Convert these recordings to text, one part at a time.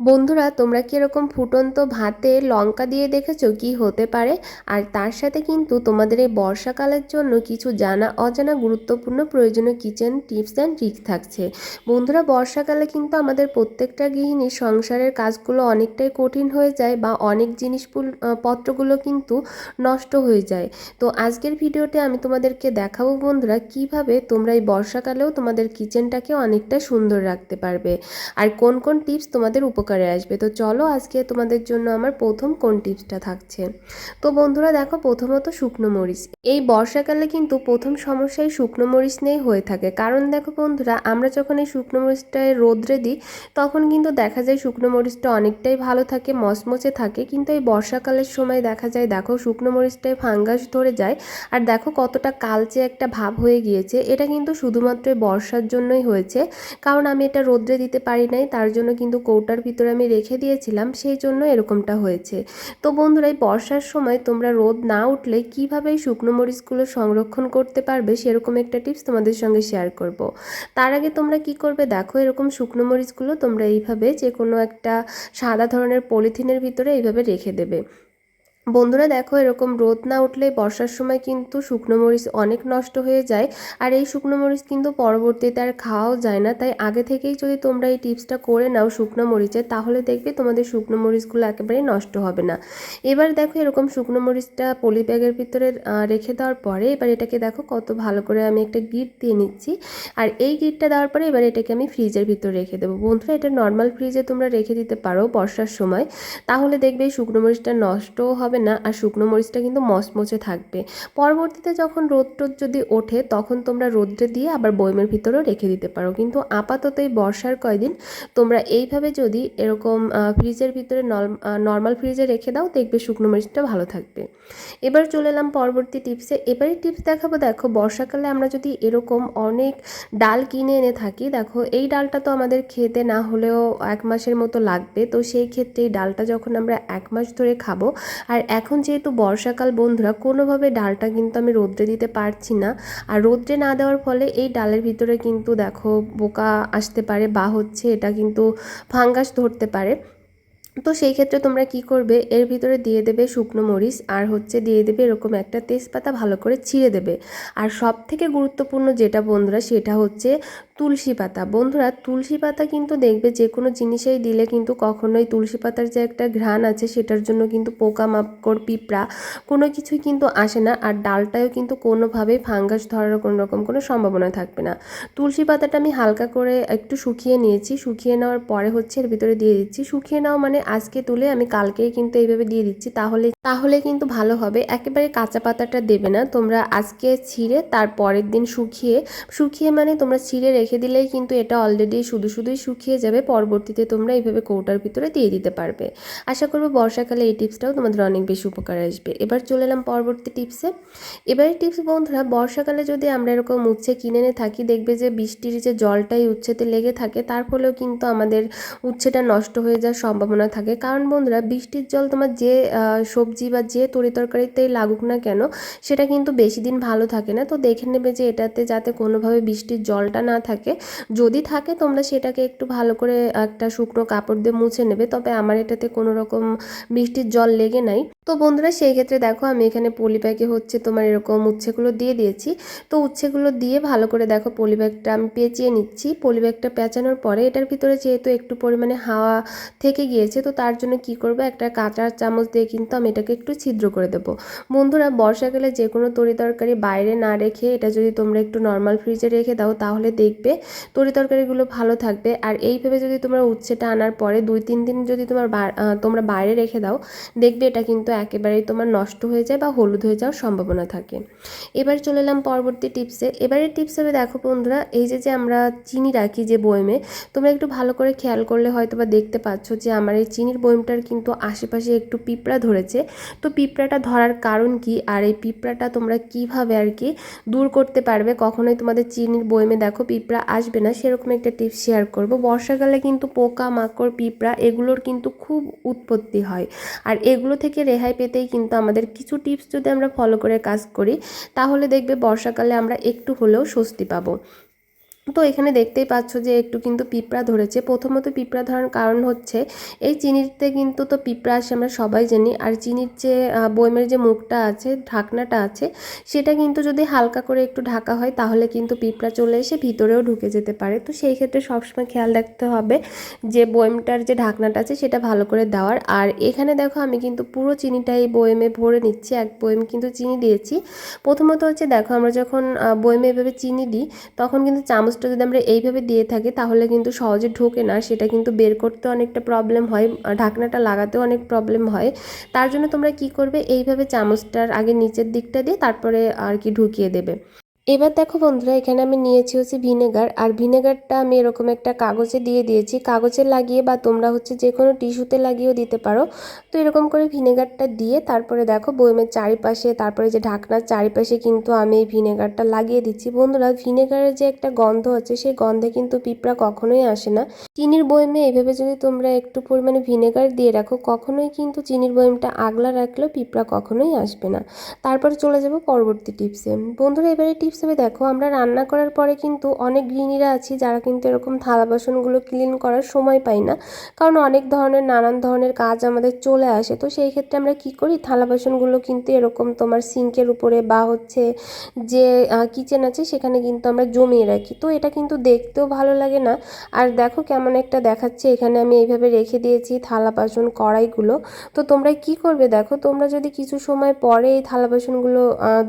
বন্ধুরা, তোমরা কি এরকম ফুটন্ত ভাতে লঙ্কা দিয়ে দেখেছ? কি হতে পারে? আর তার সাথে কিন্তু তোমাদের এই বর্ষাকালের জন্য কিছু জানা অজানা গুরুত্বপূর্ণ প্রয়োজনীয় কিচেন টিপস অ্যান্ড ট্রিক্স থাকছে। বন্ধুরা, বর্ষাকালে কিন্তু আমাদের প্রত্যেকটা গৃহিণীর সংসারের কাজগুলো অনেকটাই কঠিন হয়ে যায় বা অনেক জিনিস পত্রগুলো কিন্তু নষ্ট হয়ে যায়। তো আজকের ভিডিওতে আমি তোমাদেরকে দেখাবো বন্ধুরা, কীভাবে তোমরা এই বর্ষাকালেও তোমাদের কিচেনটাকে অনেকটা সুন্দর রাখতে পারবে। আর কোন কোন টিপস তোমাদের উপকারে আসবে। তো চলো আজকে তোমাদের জন্য আমার প্রথম কোন টিপসটা থাকছে। তো বন্ধুরা দেখো প্রথমত শুকনো মরিচ। এই বর্ষাকালে কিন্তু প্রথম সমস্যাই শুকনো মরিচ নিয়েই হয়ে থাকে। কারণ দেখো বন্ধুরা, আমরা যখন এই শুকনো মরিচটায় রোদ্রে দিই, তখন কিন্তু দেখা যায় শুকনো মরিচটা অনেকটাই ভালো থাকে, মচমচে থাকে। কিন্তু এই বর্ষাকালের সময় দেখা যায়, দেখো শুকনো মরিচটায় ফাঙ্গাস ধরে যায়। আর দেখো কতটা কালচে একটা ভাব হয়ে গিয়েছে। এটা কিন্তু শুধুমাত্র বর্ষার জন্যই হয়েছে। কারণ আমি এটা রোদ্রে দিতে পারি নাই, তার জন্য কিন্তু কৌটার ভিতরে আমি রেখে দিয়েছিলাম, সেই জন্য এরকমটা হয়েছে তো বন্ধুরা, এই বর্ষার সময় তোমরা রোদ না উঠলে কীভাবে এই শুকনো মরিচগুলো সংরক্ষণ করতে পারবে, সেরকম একটা টিপস তোমাদের সঙ্গে শেয়ার করব। তার আগে তোমরা কি করবে দেখো, এরকম শুকনো মরিচগুলো তোমরা এইভাবে যে কোনো একটা সাদা ধরনের পলিথিনের ভিতরে এইভাবে রেখে দেবে বন্ধুরা দেখো, এরকম রোদ না উঠলে বর্ষার সময় কিন্তু শুকনো মরিচ অনেক নষ্ট হয়ে যায়। আর এই শুকনো মরিচ কিন্তু পরবর্তীতে আর খাওয়াও যায় না। তাই আগে থেকেই যদি তোমরা এই টিপসটা করে নাও শুকনো মরিচে তাহলে দেখবে তোমাদের শুকনো মরিচগুলো একেবারেই নষ্ট হবে না। এবার দেখো, এরকম শুকনো মরিচটা পলি ব্যাগের ভিতরে রেখে দেওয়ার পরে এবার এটাকে দেখো, কত ভালো করে আমি একটা গিট দিয়ে নিচ্ছি। আর এই গিটটা দেওয়ার পরে এবার এটাকে আমি ফ্রিজের ভিতরে রেখে দেবো। বন্ধুরা, এটা নর্মাল ফ্রিজে তোমরা রেখে দিতে পারো বর্ষার সময়। তাহলে দেখবে শুকনো মরিচটা নষ্টও হবে হবে না আর শুকনো মরিচটা কিন্তু মচমচে থাকবে। পরবর্তীতে যখন রোদ টোদ যদি ওঠে, তখন তোমরা রোদ্রে দিয়ে আবার বয়মের ভিতরেও রেখে দিতে পারো। কিন্তু আপাতত এই বর্ষার কয়দিন তোমরা এইভাবে যদি এরকম ফ্রিজের ভিতরে নর্মাল ফ্রিজে রেখে দাও, দেখবে শুকনো মরিচটা ভালো থাকবে। এবার চলে এলাম পরবর্তী টিপসে। এবারে টিপস দেখাবো, দেখো, বর্ষাকালে আমরা যদি এরকম অনেক ডাল কিনে এনে থাকি, দেখো, এই ডালটা তো আমাদের খেতে না হলেও এক মাসের মতো লাগবে। তো সেই ক্ষেত্রে এই ডালটা যখন আমরা এক মাস ধরে খাব, আর এখন যেহেতু বর্ষাকাল, বন্ধুরা, কোনোভাবে ডালটা কিন্তু আমি রোদ্রে দিতে পারছি না। আর রোদ্রে না দেওয়ার ফলে এই ডালের ভিতরে কিন্তু দেখো বোকা আসতে পারে বা হচ্ছে এটা কিন্তু ফাঙ্গাস ধরতে পারে। তো সেই ক্ষেত্রে তোমরা কি করবে? এর ভিতরে দিয়ে দেবে শুকনো মরিচ আর হচ্ছে দিয়ে দেবে এরকম একটা তেজপাতা ভালো করে ছিঁড়ে দেবে। আর সব থেকে গুরুত্বপূর্ণ যেটা বন্ধুরা সেটা হচ্ছে তুলসী পাতা। বন্ধুরা, তুলসী পাতা কিন্তু দেখবে যে কোনো জিনিসেই দিলে কিন্তু কখনোই তুলসী পাতার যে একটা ঘ্রাণ আছে সেটার জন্য কিন্তু পোকা মাকড় পিঁপড়া কোনো কিছুই কিন্তু আসে না। আর ডালটাও কিন্তু কোনোভাবেই ফাঙ্গাস ধরার কোনো রকম কোনো সম্ভাবনা থাকবে না। তুলসী পাতাটা আমি হালকা করে একটু শুকিয়ে নিয়েছি। শুকিয়ে নেওয়ার পরে হচ্ছে এর ভিতরে দিয়ে দিচ্ছি। শুকিয়ে নেওয়া মানে আজকে তুলে আমি কালকেই কিন্তু এইভাবে দিয়ে দিচ্ছি, তাহলে তাহলে কিন্তু ভালো হবে। একেবারে কাঁচা পাতাটা দেবে না, তোমরা আজকে ছিঁড়ে তার পরের দিন শুকিয়ে শুকিয়ে মানে তোমরা ছিঁড়ে রেখে দিলেই কিন্তু এটা অলরেডি শুধু শুধুই শুকিয়ে যাবে, পরবর্তীতে তোমরা এইভাবে কৌটার ভিতরে দিয়ে দিতে পারবে। আশা করব বর্ষাকালে এই টিপসটাও তোমাদের অনেক বেশি উপকার আসবে। এবার চলে এলাম পরবর্তী টিপসে। এবারে টিপস বন্ধুরা, বর্ষাকালে যদি আমরা এরকম উচ্ছে কিনে এনে থাকি, দেখবে যে বৃষ্টির যে জলটাই উচ্ছেতে লেগে থাকে, তার ফলেও কিন্তু আমাদের উচ্ছেটা নষ্ট হয়ে যাওয়ার সম্ভাবনা থাকে। কারণ বন্ধুরা, বৃষ্টির জল তোমার যে সবজি বা যে তরি তরকারিতেই লাগুক না কেন, সেটা কিন্তু বেশি দিন ভালো থাকে না। তো দেখে নেবে যে এটাতে যাতে কোনোভাবে বৃষ্টির জলটা না থাকে। যদি থাকে, তোমরা সেটাকে একটু ভালো করে একটা শুকনো কাপড় দিয়ে মুছে নেবে। তবে আমার এটাতে কোনো রকম বৃষ্টির জল লেগে নাই। তো বন্ধুরা, সেই ক্ষেত্রে দেখো, আমি এখানে পলি ব্যাগে হচ্ছে তোমার এরকম উচ্ছেগুলো দিয়ে দিয়েছি। তো উচ্ছেগুলো দিয়ে ভালো করে দেখো, পলি ব্যাগটা আমি পেঁচিয়ে নিচ্ছি। পলি ব্যাগটা পেঁচানোর পরে, এটার ভিতরে যেহেতু একটু পরিমাণে হাওয়া থেকে গিয়েছে তো তার জন্য কি করব? একটা কাঁচা চামচ দিয়ে কিন্তু আমি এটাকে একটু ছিদ্র করে দেবো। বন্ধুরা বর্ষাকালে যে কোনো তরি তরকারি বাইরে না রেখে এটা যদি তোমরা একটু নর্মাল ফ্রিজে রেখে দাও, তাহলে দেখবে তরি তরকারিগুলো ভালো থাকবে। আর এইভাবে যদি তোমরা উচ্ছেটা আনার পরে দুই, তিন দিন যদি তোমার তোমরা বাইরে রেখে দাও, দেখবে এটা কিন্তু একেবারেই তোমার নষ্ট হয়ে যায় বা হলুদ হয়ে যাওয়ার সম্ভাবনা থাকে। এবার চলে এলাম পরবর্তী টিপসে এবারে টিপস হবে দেখো বন্ধুরা, এই যে যে আমরা চিনি রাখি যে বয়মে তোমরা একটু ভালো করে খেয়াল করলে হয়তো বা দেখতে পাচ্ছ যে আমার এই চিনির বয়মটার কিন্তু আশেপাশে একটু পিঁপড়া ধরেছে। তো পিঁপড়াটা ধরার কারণ কি? আর এই পিঁপড়াটা তোমরা কীভাবে আর কি দূর করতে পারবে? কখনোই তোমাদের চিনির বয়মে দেখো পিঁপড়া আসবে না। সেরকম একটা টিপস শেয়ার করব। বর্ষাকালে কিন্তু পোকা মাকড় পিঁপড়া এগুলোর কিন্তু খুব উৎপত্তি হয়। আর এগুলো থেকে রেহাই পেতেই কিন্তু আমাদের কিছু টিপস যদি আমরা ফলো করে কাজ করি, তাহলে দেখবে বর্ষাকালে আমরা একটু হলেও স্বস্তি পাবো। তো এখানে দেখতেই পাচ্ছ যে একটু কিন্তু পিঁপড়া ধরেছে। প্রথমত পিঁপড়া ধরার কারণ হচ্ছে, এই চিনিতে কিন্তু তো পিঁপড়া আসে আমরা সবাই জানি, আর চিনির যে বয়মের যে মুখটা আছে, ঢাকনাটা আছে, সেটা কিন্তু যদি হালকা করে একটু ঢাকা হয়, তাহলে কিন্তু পিঁপড়া চলে এসে ভিতরেও ঢুকে যেতে পারে। তো সেই ক্ষেত্রে সবসময় খেয়াল রাখতে হবে যে বয়মটার যে ঢাকনাটা আছে, সেটা ভালো করে দেওয়ার। আর এখানে দেখো, আমি কিন্তু পুরো চিনিটা এই বয়মে ভরে নিচ্ছি, এক বয়ম কিন্তু চিনি দিয়েছি। প্রথমত হচ্ছে দেখো, আমরা যখন বয়মে এভাবে চিনি দিই, তখন কিন্তু চামচটা যদি আমরা এইভাবে দিয়ে থাকি, তাহলে কিন্তু সহজে ঢোকে না। সেটা কিন্তু বের করতে অনেকটা প্রবলেম হয় ঢাকনাটা লাগাতেও অনেক প্রবলেম হয়। তার জন্য তোমরা কি করবে? এইভাবে চামচটার আগে নিচের দিকটা দিয়ে তারপরে আর কি ঢুকিয়ে দেবে। এবার দেখো বন্ধুরা, এখানে আমি নিয়েছি হচ্ছে ভিনেগার। আর ভিনেগারটা আমি এরকম একটা কাগজে দিয়ে দিয়েছি। কাগজে লাগিয়ে বা তোমরা হচ্ছে যে কোনো টিস্যুতে লাগিয়েও দিতে পারো। তো এরকম করে ভিনেগারটা দিয়ে তারপরে দেখো বয়মের চারিপাশে, তারপরে যে ঢাকনার চারিপাশে কিন্তু আমি এই ভিনেগারটা লাগিয়ে দিচ্ছি। বন্ধুরা, ভিনেগারের যে একটা গন্ধ আছে সেই গন্ধে কিন্তু পিঁপড়া কখনোই আসে না। চিনির বয়মে এইভাবে যদি তোমরা একটু পরিমাণে ভিনেগার দিয়ে রাখো, কখনোই কিন্তু চিনির বয়মটা আগলা রাখলেও পিঁপড়া কখনোই আসবে না। তারপরে চলে যাব পরবর্তী টিপসে। বন্ধুরা, এবারে টিপস হিসেবে দেখো, আমরা রান্না করার পরে কিন্তু অনেক গৃহিণীরা আছি যারা কিন্তু এরকম থালা বাসনগুলো ক্লিন করার সময় পাই না। কারণ অনেক ধরনের, নানান ধরনের কাজ আমাদের চলে আসে। তো সেই ক্ষেত্রে আমরা কি করি? থালা বাসনগুলো কিন্তু এরকম তোমার সিঙ্কের উপরে বা হচ্ছে যে কিচেন আছে, সেখানে কিন্তু আমরা জমিয়ে রাখি। তো এটা কিন্তু দেখতেও ভালো লাগে না। আর দেখো কেমন একটা দেখাচ্ছে, এখানে আমি এইভাবে রেখে দিয়েছি থালা বাসন কড়াইগুলো। তো তোমরা কি করবে দেখো? তোমরা যদি কিছু সময় পরে এই থালা বাসনগুলো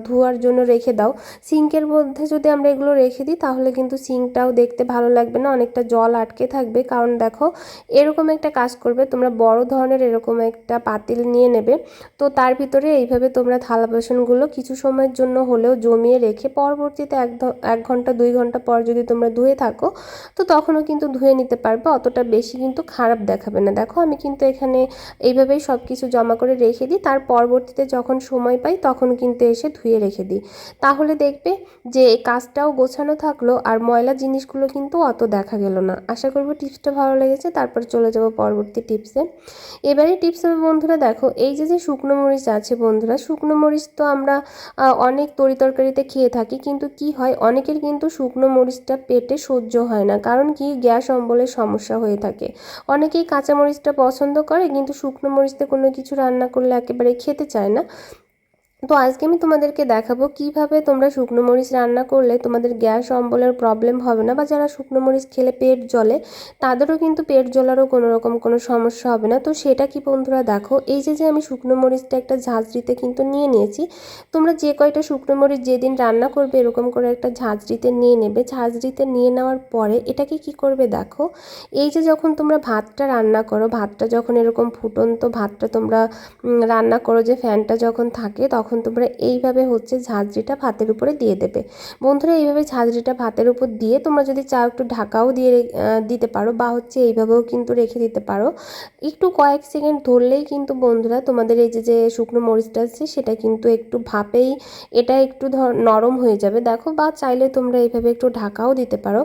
ধোয়ার জন্য রেখে দাও সিঙ্কে সিঙ্কের মধ্যে যদি আমরা এগুলো রেখে দিই, তাহলে কিন্তু সিঙ্কটাও দেখতে ভালো লাগবে না, অনেকটা জল আটকে থাকবে। কারণ দেখো, এরকম একটা কাজ করবে, তোমরা বড় ধরনের এরকম একটা পাতিল নিয়ে নেবে। তো তার ভিতরে এইভাবে তোমরা থালা বাসনগুলো কিছু সময়ের জন্য হলেও জমিয়ে রেখে, পরবর্তীতে এক এক ঘণ্টা, দুই ঘণ্টা পর যদি তোমরা ধুয়ে থাকো, তো তখনও কিন্তু ধুয়ে নিতে পারবে, অতটা বেশি কিন্তু খারাপ দেখাবে না। দেখো, আমি কিন্তু এখানে এইভাবেই সব কিছু জমা করে রেখে দিই, তার পরবর্তীতে যখন সময় পাই, তখন কিন্তু এসে ধুয়ে রেখে দিই। তাহলে দেখবে যে কাজটাও গোছানো থাকল আর ময়লা জিনিসগুলো কিন্তু অত দেখা গেল না। আশা করব টিপসটা ভালো লেগেছে, তারপর চলে যাব পরবর্তী টিপসে। এবারে টিপস হবে বন্ধুরা দেখো, এই যে যে শুকনো মরিচ আছে বন্ধুরা, শুকনো মরিচ তো আমরা অনেক তরি তরকারিতে খেয়ে থাকি, কিন্তু কি হয়, অনেকের কিন্তু শুকনো মরিচটা পেটে সহ্য হয় না, কারণ কি, গ্যাস অম্বলের সমস্যা হয়ে থাকে। অনেকেই কাঁচা মরিচটা পছন্দ করে, কিন্তু শুকনো মরিচতে কোনো কিছু রান্না করলে একেবারে খেতে চায় না। তো আজকে আমি তোমাদেরকে দেখাবো কীভাবে তোমরা শুকনো মরিচ রান্না করলে তোমাদের গ্যাস অম্বলের প্রবলেম হবে না বা যারা শুকনো মরিচ খেলে পেট জ্বলে, তাদেরও কিন্তু পেট জ্বলারও কোনো রকম কোনো সমস্যা হবে না। তো সেটা কি বন্ধুরা দেখো, এই যে যে আমি শুকনো মরিচটা একটা ঝাঁঝরিতে কিন্তু নিয়ে নিয়েছি, তোমরা যে কয়টা শুকনো মরিচ যেদিন রান্না করবে এরকম করে একটা ঝাঁঝরিতে নিয়ে নেবে। ঝাঁঝরিতে নিয়ে নেওয়ার পরে এটাকে কি করবে দেখো, এই যে যখন তোমরা ভাতটা রান্না করো, ভাতটা যখন এরকম ফুটন্ত ভাতটা তোমরা রান্না করো যে ফ্যানটা যখন থাকে তখন তখন তোমরা এইভাবে হচ্ছে ঝাঁঝরিটা ভাতের উপরে দিয়ে দেবে। বন্ধুরা, এইভাবে ঝাঁঝরিটা ভাতের উপর দিয়ে তোমরা যদি চাও একটু ঢাকাও দিয়ে দিতে পারো বা হচ্ছে এইভাবেও কিন্তু রেখে দিতে পারো। একটু কয়েক সেকেন্ড ধরলেই কিন্তু বন্ধুরা তোমাদের এই যে যে শুকনো মরিচটা আছে সেটা কিন্তু একটু ভাপেই এটা একটু ধর নরম হয়ে যাবে। দেখো, বা চাইলে তোমরা এইভাবে একটু ঢাকাও দিতে পারো।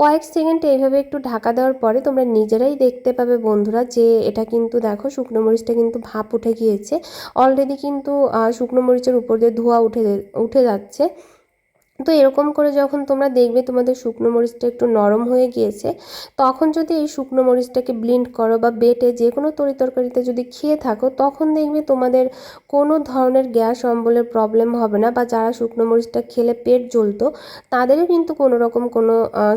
কয়েক সেকেন্ড এইভাবে একটু ঢাকা দেওয়ার পরে তোমরা নিজেরাই দেখতে পাবে বন্ধুরা যে এটা কিন্তু দেখো শুকনো মরিচটা কিন্তু ভাপ উঠে গিয়েছে। অলরেডি কিন্তু শুকনো মরিচের উপর দিয়ে ধোঁয়া উঠে উঠে যাচ্ছে। তো এরকম করে যখন তোমরা দেখবে তোমাদের শুকনো মরিচটা একটু নরম হয়ে গিয়েছে, তখন যদি এই শুকনো মরিচটাকে ব্লিন্ড করো বা বেটে যে কোনো তরি তরকারিতে যদি খেয়ে থাকো, তখন দেখবে তোমাদের কোনো ধরনের গ্যাস অম্বলের প্রবলেম হবে না বা যারা শুকনো মরিচটা খেলে পেট জ্বলতো, তাদেরও কিন্তু কোনো রকম কোনো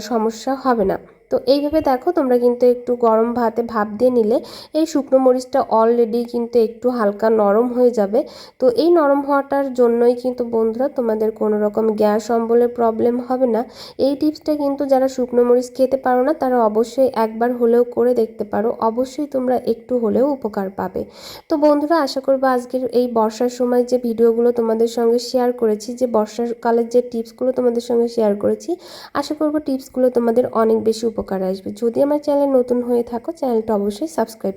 সমস্যা হবে না। তো এইভাবে দেখো তোমরা কিন্তু একটু গরম ভাতে ভাপ দিয়ে নিলে এই শুকনো মরিচটা অলরেডি কিন্তু একটু হালকা নরম হয়ে যাবে। তো এই নরম হওয়াটার জন্যই কিন্তু বন্ধুরা তোমাদের কোনো রকম গ্যাস অম্বলের প্রবলেম হবে না। এই টিপসটা কিন্তু যারা শুকনো মরিচ খেতে পারো না, তারা অবশ্যই একবার হলেও করে দেখতে পারো। অবশ্যই তোমরা একটু হলেও উপকার পাবে। তো বন্ধুরা, আশা করব আজকের এই বর্ষার সময় যে ভিডিওগুলো তোমাদের সঙ্গে শেয়ার করেছি, যে বর্ষাকালের যে টিপসগুলো তোমাদের সঙ্গে শেয়ার করেছি, আশা করব টিপসগুলো তোমাদের অনেক বেশি উপকার আসবে। যদি আমার চ্যানেল নতুন হয়ে থাকো চ্যানেলটা অবশ্যই সাবস্ক্রাইব